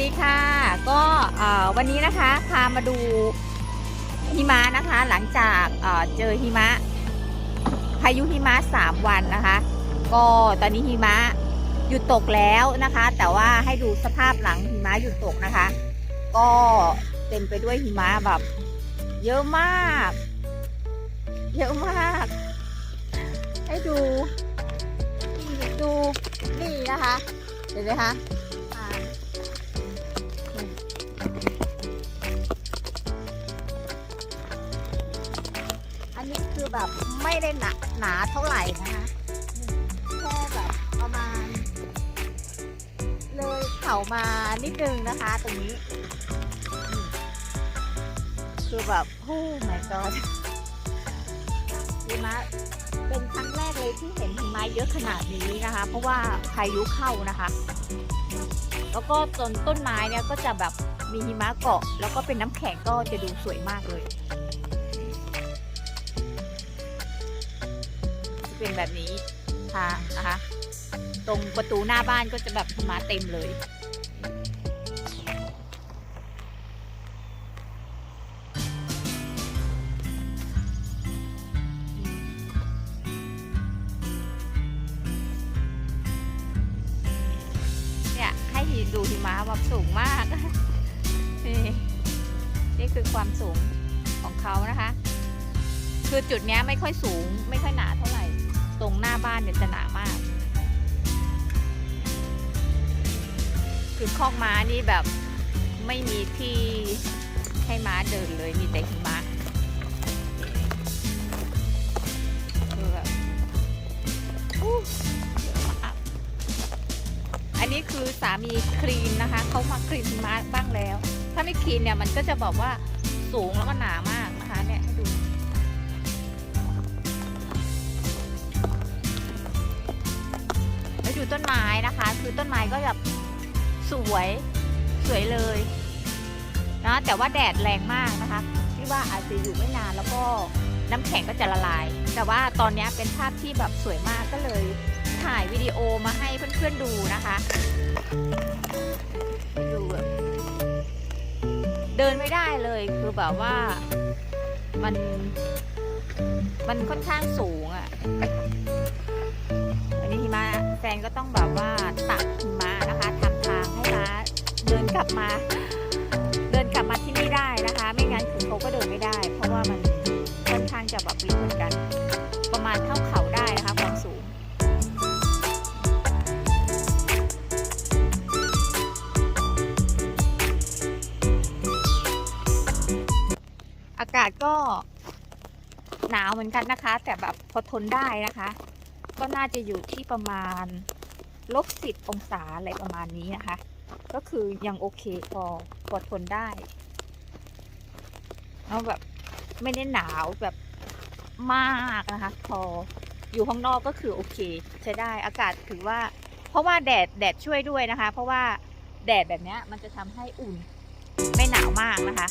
ดีค่ะ ก็วันนี้นะคะพามาดูหิมะนะคะ หลังจากเจอหิมะ พายุหิมะสามวันนะคะ ก็ตอนนี้หิมะหยุดตกแล้วนะคะ แต่ว่าให้ดูสภาพหลังหิมะหยุดตกนะคะ ก็เต็มไปด้วยหิมะแบบ เยอะมาก เยอะมาก ให้ดู ดูนี่นะคะ เห็นไหมคะ ไม่ได้หนาหนาเท่าไหร่นะคะแค่แบบประมาณ เลยเข่ามานิดนึงนะคะ ตรงนี้ คือแบบโอ้ my god หิมะเป็นครั้งแรกเลยที่เห็นหิมะเยอะขนาดนี้นะคะ เพราะว่าพายุเข้านะคะ แล้วก็ต้นต้นไม้เนี่ยก็จะแบบมีหิมะเกาะ แล้วก็เป็นน้ำแข็งก็จะดูสวยมากเลย เป็นแบบนี้ค่ะนะคะ ตรงประตูหน้าบ้านก็จะแบบหิมะเต็มเลยเนี่ยให้ดูหิมะแบบสูงมาก นี่นี่คือความสูงของเขานะคะ คือจุดนี้ไม่ค่อยสูงไม่ค่อยหนาเท่าไหร่ ตรงหน้าบ้านเนี่ยจะหนามาก คือคอกม้านี่แบบไม่มีที่ให้ม้าเดินเลยมีแต่หิมะคือแบบอันนี้คือสามีคลีนนะคะ เขามาคลีนหิมะบ้างแล้ว ถ้าไม่คลีนเนี่ยมันก็จะบอกว่าสูงแล้วก็หนามากนะคะเนี่ยให้ดู ดูต้นไม้นะคะ คือต้นไม้ก็แบบสวยสวยเลยนะแต่ว่าแดดแรงมากนะคะที่ว่าอาจจะอยู่ไม่นานแล้วก็น้ำแข็งก็จะละลาย แต่ว่าตอนนี้เป็นภาพที่แบบสวยมากก็เลยถ่ายวิดีโอมาให้เพื่อนๆดูนะคะดูแบบเดินไม่ได้เลยคือแบบว่ามันมันค่อนข้างสูงอะ่ะ นก็ต้องแบบว่าตักหิมะนะคะทำทางให้ม้าเดินกลับมา เดินกลับมาที่นี่ได้นะคะ ไม่งั้นคือเขาก็เดินไม่ได้ เพราะว่ามันค่อนข้างจะแบบลึกเหมือนกัน ประมาณเท่าเขาได้นะคะความสูงอากาศก็หนาวเหมือนกันนะคะ แต่แบบพอทนได้นะคะ ก็น่าจะอยู่ที่ประมาณลบสิบองศาอะไรประมาณนี้นะคะ ก็คือยังโอเคพอพอทนได้แล้วแบบไม่ได้หนาวแบบมากนะคะ พออยู่ข้างนอกก็คือโอเค ใช้ได้อากาศถือว่า เพราะว่าแดดแดดช่วยด้วยนะคะ เพราะว่าแดดแบบนี้มันจะทำให้อุ่นไม่หนาวมากนะคะ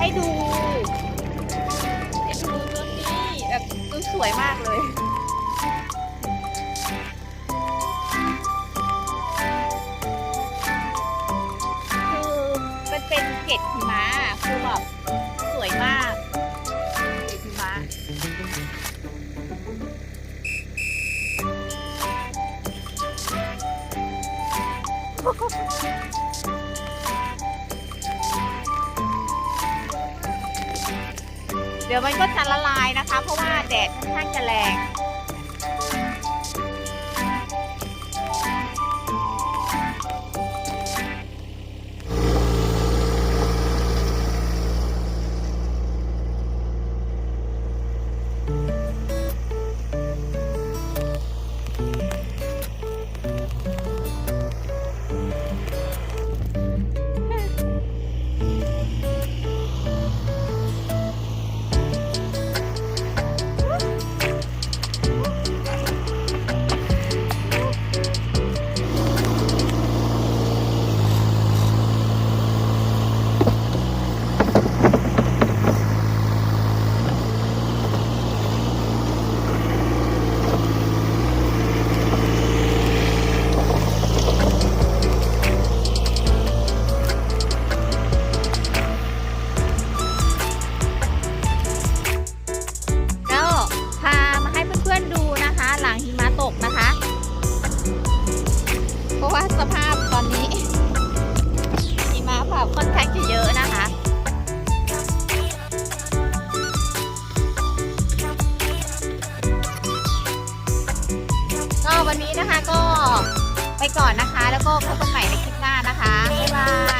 ให้ดูให้ดูชุดนี้แบบดูสวยมากเลยคือมันเป็นเกล็ดหิมะคือแบบสวยมากเกล็ดหิมะโเดี๋ยวมันก็จะละลายนะคะ เพราะว่าแดดค่อนข้างจะแรง ไปก่อนนะคะ แล้วก็พบกันใหม่ในคลิปหน้านะคะบ๊ายบาย